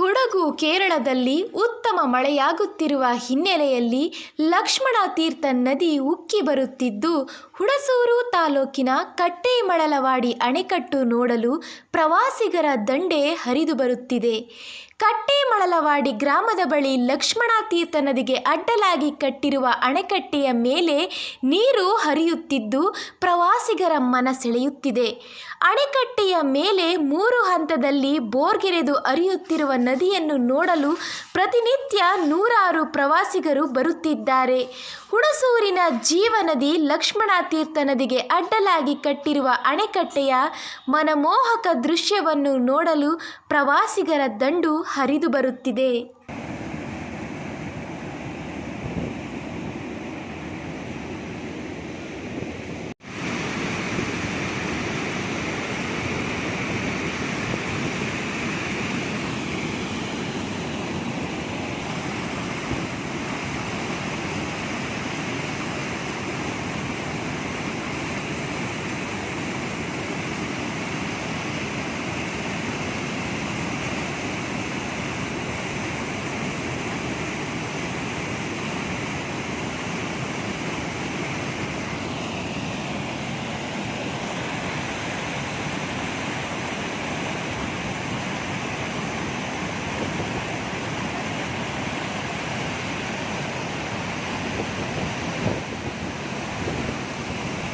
ಕೊಡಗು ಕೇರಳದಲ್ಲಿ ಉತ್ತಮ ಮಳೆಯಾಗುತ್ತಿರುವ ಹಿನ್ನೆಲೆಯಲ್ಲಿ ಲಕ್ಷ್ಮಣ ತೀರ್ಥ ನದಿ ಉಕ್ಕಿ ಬರುತ್ತಿದ್ದು, ಹುಣಸೂರು ತಾಲೂಕಿನ ಕಟ್ಟೇಮಳಲವಾಡಿ ಅಣೆಕಟ್ಟು ನೋಡಲು ಪ್ರವಾಸಿಗರ ದಂಡೆ ಹರಿದು ಬರುತ್ತಿದೆ. ಕಟ್ಟೇಮಳಲವಾಡಿ ಗ್ರಾಮದ ಬಳಿ ಲಕ್ಷ್ಮಣ ತೀರ್ಥ ನದಿಗೆ ಅಡ್ಡಲಾಗಿ ಕಟ್ಟಿರುವ ಅಣೆಕಟ್ಟೆಯ ಮೇಲೆ ನೀರು ಹರಿಯುತ್ತಿದ್ದು ಪ್ರವಾಸಿಗರ ಮನ ಸೆಳೆಯುತ್ತಿದೆ ಅಣೆಕಟ್ಟೆಯ ಮೇಲೆ ಮೂರು ಹಂತದಲ್ಲಿ ಬೋರ್ಗೆರೆದು ಹರಿಯುತ್ತಿರುವ ನದಿಯನ್ನು ನೋಡಲು ಪ್ರತಿನಿತ್ಯ ನೂರಾರು ಪ್ರವಾಸಿಗರು ಬರುತ್ತಿದ್ದಾರೆ. ಹುಣಸೂರಿನ ಜೀವನದಿ ಲಕ್ಷ್ಮಣ ತೀರ್ಥ ನದಿಗೆ ಅಡ್ಡಲಾಗಿ ಕಟ್ಟಿರುವ ಅಣೆಕಟ್ಟೆಯ ಮನಮೋಹಕ ದೃಶ್ಯವನ್ನು ನೋಡಲು ಪ್ರವಾಸಿಗರ ದಂಡು ಹರಿದು ಬರುತ್ತಿದೆ.